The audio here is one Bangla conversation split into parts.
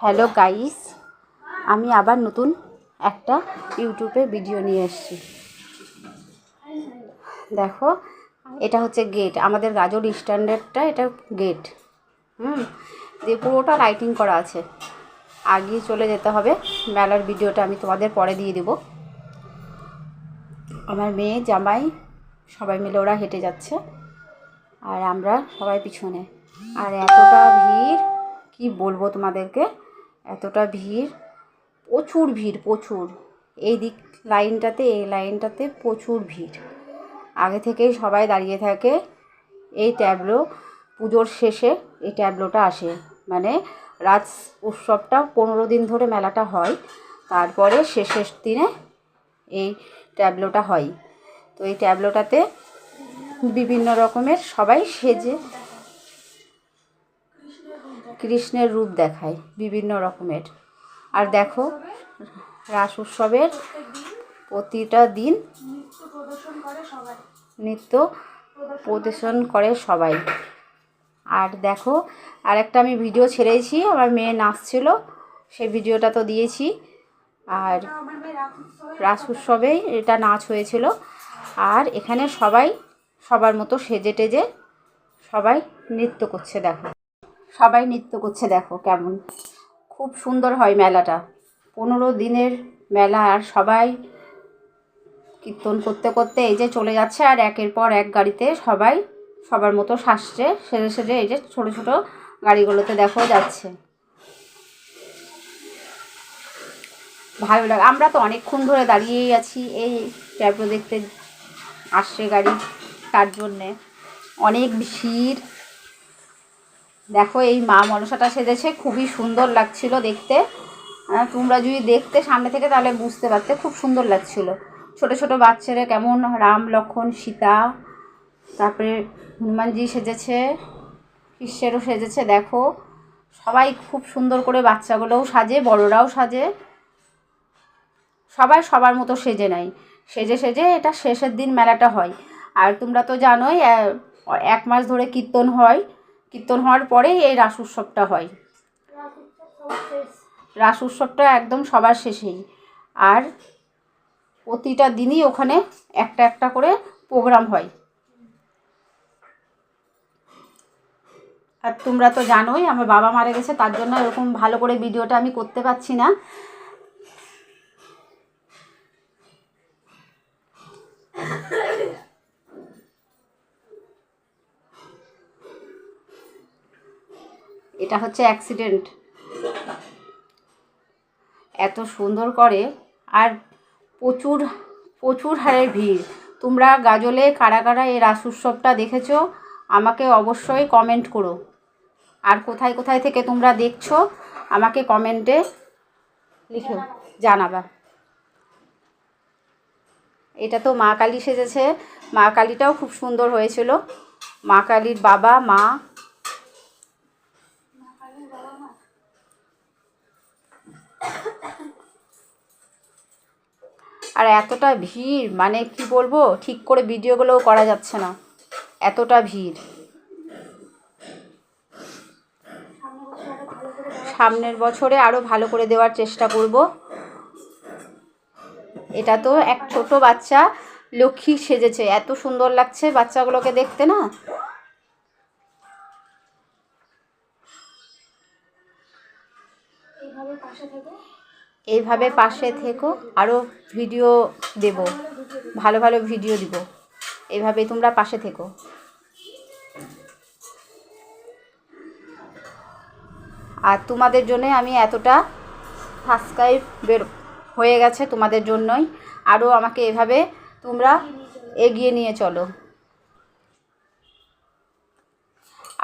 হ্যালো গাইস, আমি আবার নতুন একটা ইউটিউবে ভিডিও নিয়ে এসেছি। দেখো, এটা হচ্ছে গেট আমাদের গাজর স্ট্যান্ডার্ডটা এটা গেট হুম দিয়ে পুরোটা লাইটিং করা আছে। আগিয়ে চলে যেতে হবে, মেলার ভিডিওটা আমি তোমাদের পরে দিয়ে দেবো। আমার মেয়ে, জামাই, সবাই মিলে ওরা হেঁটে যাচ্ছে, আর আমরা সবাই পিছনে। আর এতটা ভিড়, কি বলব তোমাদেরকে? এতটা ভিড়, প্রচুর ভিড়, প্রচুর। এই দিক লাইনটাতে, এই লাইনটাতে প্রচুর ভিড়। আগে থেকেই সবাই দাঁড়িয়ে থাকে, এই ট্যাবলো পুজোর শেষে এই ট্যাবলোটা আসে। মানে রাজ উৎসবটা পনেরো দিন ধরে মেলাটা হয়, তারপরে শেষের দিনে এই ট্যাবলোটা হয়। তো এই ট্যাবলোটাতে বিভিন্ন রকমের সবাই সেজে কৃষ্ণের রূপ দেখায় বিভিন্ন রকমের। আর দেখো, রাস উৎসবের প্রতিটা দিন নৃত্য প্রদর্শন করে সবাই। আর দেখো আর একটা আমি ভিডিও ছেড়েছি, আমার মেয়ে নাচছিল, সেই ভিডিওটা তো দিয়েছি। আর রাস উৎসবেই এটা নাচ হয়েছিল। আর এখানে সবাই সবার মতো সেজে টেজে সবাই নৃত্য করছে, দেখো। সবাই নৃত্য করছে, দেখো কেমন। খুব সুন্দর হয় মেলাটা। পনেরো দিনের মেলা আর সবাই কীর্তন করতে করতে এই যে চলে যাচ্ছে আর একের পর এক গাড়িতে সবাই সবার মতো সাজছে, সেজে সেজে এই যে ছোটো ছোটো গাড়িগুলোতে দেখো যাচ্ছে। ভালো লাগে। আমরা তো অনেকক্ষণ ধরে দাঁড়িয়েই আছি, এই ট্যাবলো দেখতে আসছে গাড়ি, তার জন্যে। অনেক ভিড়। দেখো, এই মা মনসাটা সেজেছে, খুবই সুন্দর লাগছিল দেখতে। তোমরা যদি দেখতে সামনে থেকে, তাহলে বুঝতে পারতে খুব সুন্দর লাগছিল। ছোট ছোট বাচ্চারা কেমন, রাম, লক্ষণ, সীতা, তারপরে হনুমানজি সেজেছে, কৃষ্ণেরও সেজেছে, দেখো। সবাই খুব সুন্দর করে বাচ্চাগুলোও সাজে, বড়রাও সাজে। সবাই সবার মতো সেজে নেয়। সেজে সেজে এটা শেষের দিন মেলাটা হয়। আর তোমরা তো জানোই এক মাস ধরে কীর্তন হয়। কীর্তন হওয়ার পরেই এই রাস উৎসবটা হয়। রাস উৎসবটা একদম সবার শেষেই। আর প্রতিটা দিনই ওখানে একটা একটা করে প্রোগ্রাম হয়। আর তোমরা তো জানোই, আমার বাবা মারা গেছে, তার জন্য এরকম ভালো করে ভিডিওটা আমি করতে পারছি না। এটা হচ্ছে অ্যাক্সিডেন্ট এত সুন্দর করে আর প্রচুর প্রচুর হারে ভিড়। তোমরা গাজলে কারা কারা এই রাস উৎসবটা দেখেছ? আমাকে অবশ্যই কমেন্ট করো। আর কোথায় কোথায় থেকে তোমরা দেখছ? আমাকে কমেন্টে লিখে জানাবা। এটা তো মা কালী সেজেছে। মা কালীটাও খুব সুন্দর হয়েছিল। মা কালীর বাবা, মা আর এতটা ভিড় মানে কি বলব, ঠিক করে ভিডিওগুলোও করা যাচ্ছে না। এতটা ভিড়। সামনের বছরে আরও ভালো করে দেওয়ার চেষ্টা করব। এটা তো এক ছোট বাচ্চা, লক্ষ্মী সেজেছে। এত সুন্দর লাগছে বাচ্চাগুলোকে দেখতে না? পাশে থেকো আরও ভিডিও দেব, ভালো ভালো ভিডিও দিব। এভাবে তোমরা পাশে থেকো। আর তোমাদের জন্য আমি এতটা সাবস্ক্রাইব বের হয়ে গেছে তোমাদের জন্যই। আরও আমাকে এভাবে তোমরা এগিয়ে নিয়ে চলো।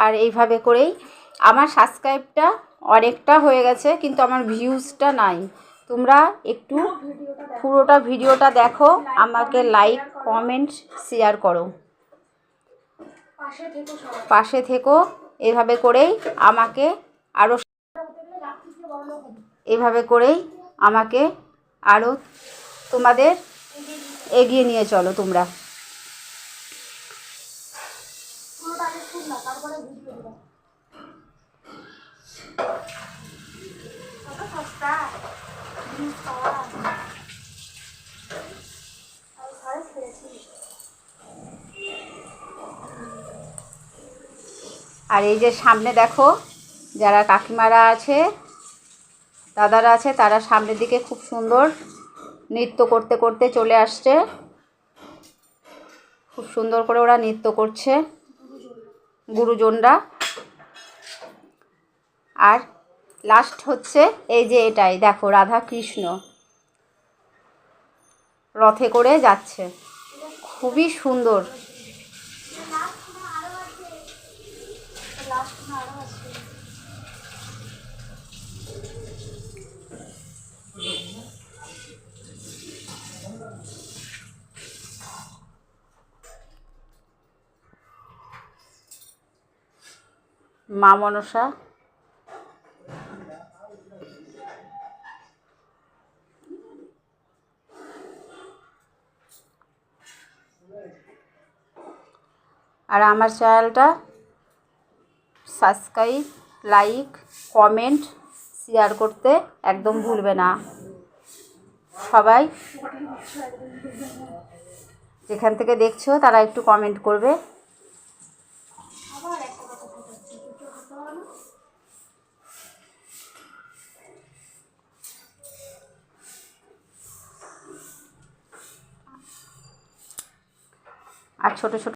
আর এইভাবে করেই আমার সাবস্ক্রাইবটা অনেকটা হয়ে গেছে, কিন্তু আমার ভিউজটা নাই। তোমরা একটু পুরোটা ভিডিওটা দেখো, আমাকে লাইক কমেন্ট শেয়ার করো। পাশে থেকো, এভাবে করেই আমাকে আরও এভাবে করেই আমাকে আরও তোমাদের এগিয়ে নিয়ে চলো তোমরা। আর এই যে সামনে দেখো, যারা কাকিমারা আছে, দাদারা আছে, তারা সামনের দিকে খুব সুন্দর নৃত্য করতে করতে চলে আসছে। খুব সুন্দর করে ওরা নৃত্য করছে, গুরুজনরা। আর লাস্ট হচ্ছে এই যে এটাই। দেখো, রাধা কৃষ্ণ। রথে করে যাচ্ছে। খুবই সুন্দর। মা মনসা আর আমার চ্যানেলটা সাবস্ক্রাইব লাইক কমেন্ট শেয়ার করতে একদম ভুলবে না। সবাই যেখান থেকে দেখছ তারা একটু কমেন্ট করবে। আর ছোট ছোট